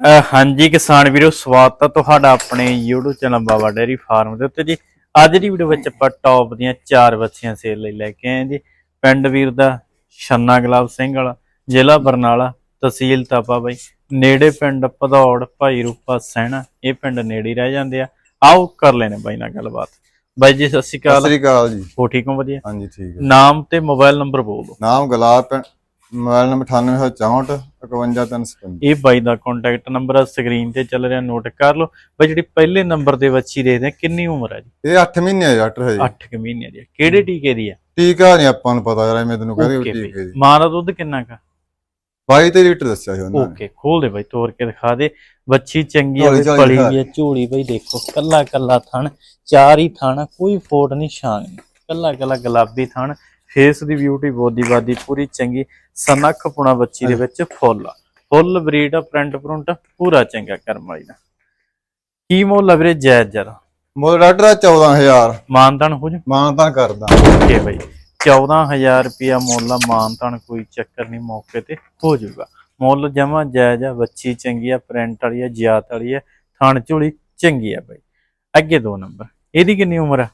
ਹਾਂਜੀ ਕਿਸਾਨ ਵੀਰੋ ਸਵਾਗਤ ਹੈ ਤੁਹਾਡਾ ਆਪਣੇ YouTube channel Baba dairy farm ਦੇ ਉੱਤੇ ਜੀ। ਅੱਜ ਦੀ ਵੀਡੀਓ ਵਿੱਚ ਆਪਾਂ ਟੌਪ ਦੀਆਂ ਚਾਰ ਬੱਚੀਆਂ ਸੇਲ ਲਈ ਲੈ ਕੇ ਆਏ ਜੀ। ਪਿੰਡ ਵੀਰ ਦਾ ਛੰਨਾ ਗੁਲਾਬ ਸਿੰਘ ਵਾਲਾ ਜ਼ਿਲ੍ਹਾ ਬਰਨਾਲਾ ਤਹਿਸੀਲ ਤਾਪਾ ਬਾਈ। ਨੇੜੇ ਪਿੰਡ ਭਦੌੜ ਭਾਈ ਰੂਪਾ ਸੈਣਾ ਇਹ ਪਿੰਡ ਨੇੜੇ ਰਹਿ ਜਾਂਦੇ ਆ। ਆਓ ਕਰ ਲੈਣੇ ਬਾਈ ਨਾਲ ਗੱਲਬਾਤ। ਬਾਈ ਜੀ ਸਤਿ ਸ਼੍ਰੀ ਸਤਿ ਅਕਾਲ ਸ੍ਰੀ ਅਕਾਲ ਜੀ। ਹੋ ਠੀਕ ਹੋ ਵਧੀਆ? ਹਾਂਜੀ ਠੀਕ ਹੈ। ਨਾਮ ਤੇ ਮੋਬਾਈਲ ਨੰਬਰ ਬੋਲ ਦਿਓ। ਨਾਮ ਗੁਲਾਬ ਮੋਬਾਈਲ ਨੰਬਰ 9864 51355 ਇਹ ਬਾਈ ਦਾ ਕੰਟੈਕਟ ਨੰਬਰ ਆ ਸਕਰੀਨ ਤੇ ਚੱਲ ਰਿਹਾ ਨੋਟ ਕਰ ਲਓ। ਬਾਈ ਜਿਹੜੀ ਪਹਿਲੇ ਨੰਬਰ ਦੇ ਬੱਚੀ ਦੇਖਦੇ ਆ ਕਿੰਨੀ ਉਮਰ ਹੈ ਜੀ? ਇਹ 8 ਮਹੀਨੇ ਦਾ ਡਾਕਟਰ ਹੈ ਜੀ। 8 ਕੁ ਮਹੀਨੇ ਦੀ ਆ। ਕਿਹੜੇ ਟੀਕੇ ਦੀ ਆ? ਟੀਕਾ ਨਹੀਂ ਆਪਾਂ ਨੂੰ ਪਤਾ ਯਾਰ ਮੈਂ ਤੈਨੂੰ ਕਹਿੰਦੀ ਓਕੇ ਟੀਕੇ ਦੀ। ਮਾਂ ਦਾ ਦੁੱਧ ਕਿੰਨਾ ਕਾ 22 ਤੇ ਲੀਟਰ ਦੱਸਿਆ ਸੀ ਉਹਨਾਂ ਓਕੇ ਖੋਲ ਦੇ ਬਾਈ ਤੋੜ ਕੇ ਦਿਖਾ ਦੇ। ਬੱਚੀ ਚੰਗੀ ਆ ਝੋਲੀ ਬਈ, ਝੋਲੀ ਪਲੀ ਦਿਖਾ। ਵੀ ਆ ਝੋਲੀ ਬਈ ਦੇਖੋ ਕੱਲਾ ਕੱਲਾ ਥਣ ਚਾਰ ਹੀ ਥਣ ਕੋਈ ਫੋਟ ਨਹੀਂ ਛਾਂ ਨਹੀਂ। ਕੱਲਾ ਕੱਲਾ ਗੁਲਾਬੀ ਥਣ ਫੇਸ ਦੀ ਬਿਊਟੀ ਬੋਦੀ ਬਾਦੀ ਪੂਰੀ ਚੰਗੀ ਸਨੱਖ ਪੁਣਾ ਬੱਚੀ ਦੇ ਵਿੱਚ ਫੁੱਲ। ਫੁੱਲ ਬਰੀਡ ਆ ਪ੍ਰਿੰਟ ਪ੍ਰਿੰਟ ਪੂਰਾ ਚੰਗਾ ਕਰਮ ਵਾਲੀ ਦਾ। ਕੀ ਮੁੱਲ ਆ ਵੀਰੇ ਜਾਇਜ਼ ਜਰਾ ਮੋਰ ਡਾਕਟਰ ਆ 14000 ਮਾਨਤਨ ਹੋ ਜੂ ਮਾਨ ਤਾਂ ਕਰਦਾ। ਓਕੇ ਬਾਈ। 14000 ਰੁਪਿਆ ਮੁੱਲ ਆ ਮਾਨਤਨ ਕੋਈ ਚੱਕਰ ਨਹੀਂ ਮੌਕੇ ਤੇ ਹੋ ਜਾਊਗਾ। ਮੁੱਲ ਜਮਾ ਜਾਇਜ਼ ਆ ਬੱਚੀ ਚੰਗੀ ਆ ਪ੍ਰਿੰਟ ਵਾਲੀ ਆ ਜਿਆਤ ਵਾਲੀ ਆ ਥਣ ਝੋਲੀ ਚੰਗੀ ਆ ਬਾਈ। ਅੱਗੇ ਦੋ ਨੰਬਰ। ਇਹਦੀ ਕਿੰਨੀ ਉਮਰ ਆ?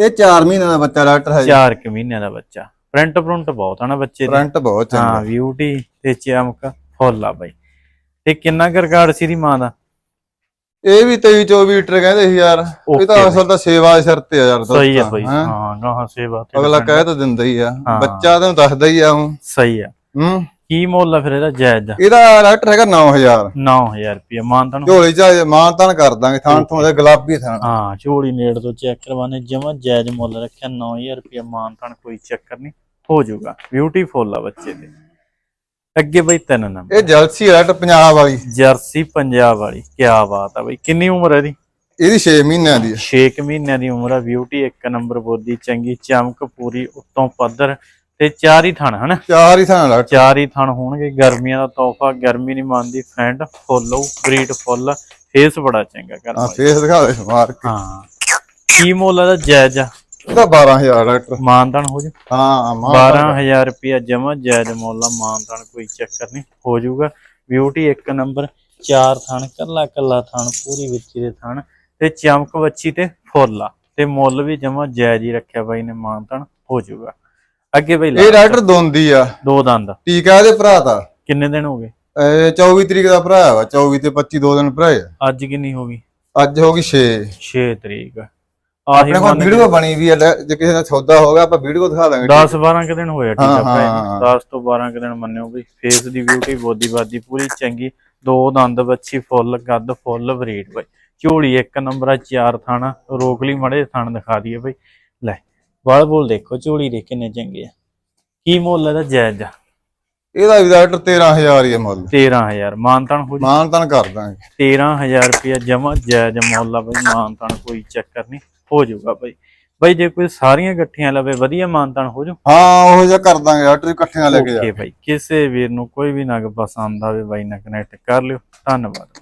ਇਹ 4 ਮਹੀਨੇ ਦਾ ਬੱਚਾ ਡਾਕਟਰ ਹੈ ਜੀ। 4 ਕੁ ਮਹੀਨਿਆਂ ਦਾ ਬੱਚਾ। ਪ੍ਰਿੰਟ ਪ੍ਰਿੰਟ ਬਹੁਤ ਆ ਨਾ ਬੱਚੇ ਦੀ। ਕਰੰਟ ਬਹੁਤ ਹਾਂ ਚੰਗਾ ਬਿਊਟੀ ਤੇ ਚਮਕ ਫੁੱਲ ਆ ਬਾਈ। ਤੇ ਕਿੰਨਾ ਕੁ ਰਿਕਾਰਡ ਸੀ ਦੀ ਮਾਂ ਦਾ? ਇਹ ਵੀ 23 24 ਲੀਟਰ ਕਹਿੰਦੇ ਸੀ ਯਾਰ। ਇਹ ਤਾਂ Okay ਅਸਲ ਤਾਂ ਸੇਵਾ ਦੇ ਸਿਰ ਤੇ ਆ ਯਾਰ ਸਹੀ ਆ ਬਾਈ। ਹੈਂ। ਹਾਂ ਗਾਹਾਂ ਸੇਵਾ ਤੇ ਅਗਲਾ depend ਕਹਿ ਤਾਂ ਦਿੰਦਾ ਹੀ ਆ। ਹਾਂ। ਬੱਚਾ ਤੈਨੂੰ ਦੱਸਦਾ ਹੀ ਆ ਉਹ ਸਹੀ ਆ। ਹੂੰ। ਕੀ ਮੁੱਲ ਆ ਫਿਰ ਇਹਦਾ ਜਾਇਜ਼? ਦਾ ਇਹਦਾ ਡਾਕਟਰ ਹੈਗਾ 9000 9000 ਰੁਪਿਆ ਮਾਨਤਨ ਝੋਲੀ ਚ ਮਾਨ ਤਾਂ ਕਰ ਦਾਂਗੇ ਥਾਂ ਤੋਂ ਦੇ ਗੁਲਾਬੀ ਥਾਂ। ਹਾਂ ਝੋਲੀ ਨੇੜ ਤੋਂ ਚੈੱਕ ਕਰਵਾਣੇ ਜਮਾ ਜਾਇਜ਼ ਮੁੱਲ ਰੱਖਿਆ 9000 ਰੁਪਏ ਮਾਨਤਾਨ ਕੋਈ ਚੱਕਰ ਨਹੀਂ ਹੋ ਜਾਊਗਾ। ਬਿਊਟੀਫੁਲ ਆ ਬੱਚੇ ਦੇ। ਅੱਗੇ ਬਈ ਤਿੰਨ ਨੰਬਰ। ਇਹ ਹੈ ਡਾਕਟਰ ਪੰਜਾਬ ਵਾਲੀ। ਜਰਸੀ ਪੰਜਾਬ ਵਾਲੀ ਕੀ ਬਾਤ ਆ ਬਈ। ਕਿੰਨੀ ਉਮਰ ਹੈ ਇਹਦੀ? ਇਹਦੀ 6 ਮਹੀਨਿਆਂ ਦੀ ਹੈ 6 ਮਹੀਨਿਆਂ ਦੀ ਉਮਰ ਆ। ਬਿਊਟੀ ਇੱਕ ਨੰਬਰ ਬੋਦੀ ਚੰਗੀ ਚਮਕ ਪੂਰੀ ਉੱਤੋਂ ਪੱਧਰ ਤੇ ਚਾਰ ਹੀ ਥਣ ਹਨਾ? ਚਾਰ ਹੀ ਥਾਂ ਡਾਕਟਰ ਚਾਰ ਹੀ ਥਣ ਹੋਣਗੇ। ਗਰਮੀਆਂ ਦਾ ਤੋਹਫਾ ਗਰਮੀ ਨਹੀਂ ਮੰਨਦੀ ਫੈਂਡ ਫੁੱਲ ਬਰੀਡ ਫੁੱਲ ਫੇਸ ਬੜਾ ਚੰਗਾ ਹਾਂ ਕਰਦਾ ਫੇਸ ਦਿਖਾ ਦੇ ਮਾਰ ਕੇ। ਹਾਂ। ਕੀ ਮੁੱਲ ਦਾ ਜਾਇਜ਼ ਆ। ਇਹਦਾ 12000 ਡਾਕਟਰ ਮਾਨਤਾਨ ਹੋ ਜਾ ਹਾਂ ਮਾਂ 12000 ਰੁਪਿਆ ਜਮਾ ਜਾਇਜ਼ ਮੁੱਲ ਆ ਮਾਨਤਾਨ ਕੋਈ ਚੱਕਰ ਨਹੀਂ ਹੋ ਜਾਊਗਾ। ਬਿਊਟੀ ਇੱਕ ਨੰਬਰ ਚਾਰ ਥਣ ਕੱਲਾ ਕੱਲਾ ਥਣ ਪੂਰੀ ਵਿੱਚੀ ਦੇ ਥਣ ਤੇ ਚਮਕ ਵੱਛੀ ਤੇ ਫੁੱਲ ਆ। ਤੇ ਮੁੱਲ ਵੀ ਜਮਾ ਜਾਇਜ਼ ਹੀ ਰੱਖਿਆ ਬਾਈ ਨੇ ਮਾਨਤਾਨ ਹੋ ਜਾਊਗਾ। ਅੱਗੇ ਬਈ ਇਹ ਡਾਕਟਰ ਦੋਂਦੀ ਆ। ਦੋ ਦੰਦ। ਟੀਕਾ ਇਹਦੇ ਭਰਾ ਦਾ ਕਿੰਨੇ ਦਿਨ ਹੋ ਗਏ? ਇਹ 24 ਤਰੀਕ ਦਾ ਭਰਾ ਵਾ 24 ਤੇ 25 ਦੋ ਦਿਨ ਭਰਾ ਆ। ਅੱਜ ਕਿੰਨੀ ਹੋ ਗਈ? ਅੱਜ ਹੋ ਗਈ 6 6 ਤਰੀਕ। ਆਪਣੇ ਕੋਲ ਵੀਡੀਓ ਬਣੀ ਵੀ ਆ ਲੈ, ਜੇ ਕਿਸੇ ਦਾ ਸੌਦਾ ਹੋਗਾ ਆਪਾਂ ਵੀਡੀਓ ਦਿਖਾ ਦਾਂਗੇ 10 12 ਕਿ ਦਿਨ ਹੋਇਆ ਠੀਕ ਹਾਂ, ਆ ਭਾਈ ਹਾਂ, 10 ਤੋਂ 12 ਕਿ ਦਿਨ ਮੰਨਿਓ ਵੀ ਫੇਸ ਦੀ ਬਿਊਟੀ ਬੋਦੀ ਬਾਦੀ ਪੂਰੀ ਚੰਗੀ ਦੋ ਦੰਦ ਬੱਚੀ ਫੁੱਲ ਕੱਦ ਫੁੱਲ ਬਰੀਡ ਬਾਈ। ਝੋਲੀ ਇੱਕ ਨੰਬਰ ਆ ਚਾਰ ਥਾਣਾ ਰੋਕ ਲਈ ਮੜੇ ਥਣ ਦਿਖਾ ਦਈਏ ਬਾਈ। ਲੈ। ਵਾਲ ਬੋਲ ਦੇਖੋ ਝੋਲੀ ਦੇ ਕਿੰਨੇ ਚੰਗੇ ਆ। ਕੀ ਮੁੱਲ ਇਹਦਾ ਜਾਇਜ਼? ਆ ਇਹਦਾ ਵੀ ਡਾਕਟਰ 13000 ਹੀ ਆ ਮੁੱਲ। 13000 ਮਾਨਤਾਨ ਹੋ ਮਾਨ ਤਾਂ ਕਰ ਦਾਂਗੇ। 13000 ਰੁਪਇਆ ਜਮਾ ਜਾਇਜ਼ ਮੁੱਲ ਆ ਬਾਈ ਮਾਨਤਾਨ ਕੋਈ ਚੱਕਰ ਨਹੀਂ ਹੋ ਜਾਊਗਾ ਬਾਈ। ਬਾਈ ਜੇ ਕੋਈ ਸਾਰੀਆਂ ਇਕੱਠੀਆਂ ਲਵੇ ਵਧੀਆ ਮਾਨਤਾਨ ਹੋ ਜਾਊ? ਹਾਂ ਉਹ ਜਿਹਾ ਕਰ ਦਾਂਗੇ ਡਾਕਟਰ ਇਕੱਠੀਆਂ ਲੈ ਕੇ ਜਾ। ਓਕੇ ਬਾਈ ਕਿਸੇ ਵੀਰ ਨੂੰ ਕੋਈ ਵੀ ਨਗ ਪਸੰਦ ਆਵੇ ਬਾਈ ਨਾਲ ਕਨੈਕਟ ਕਰ ਲਿਓ। ਧੰਨਵਾਦ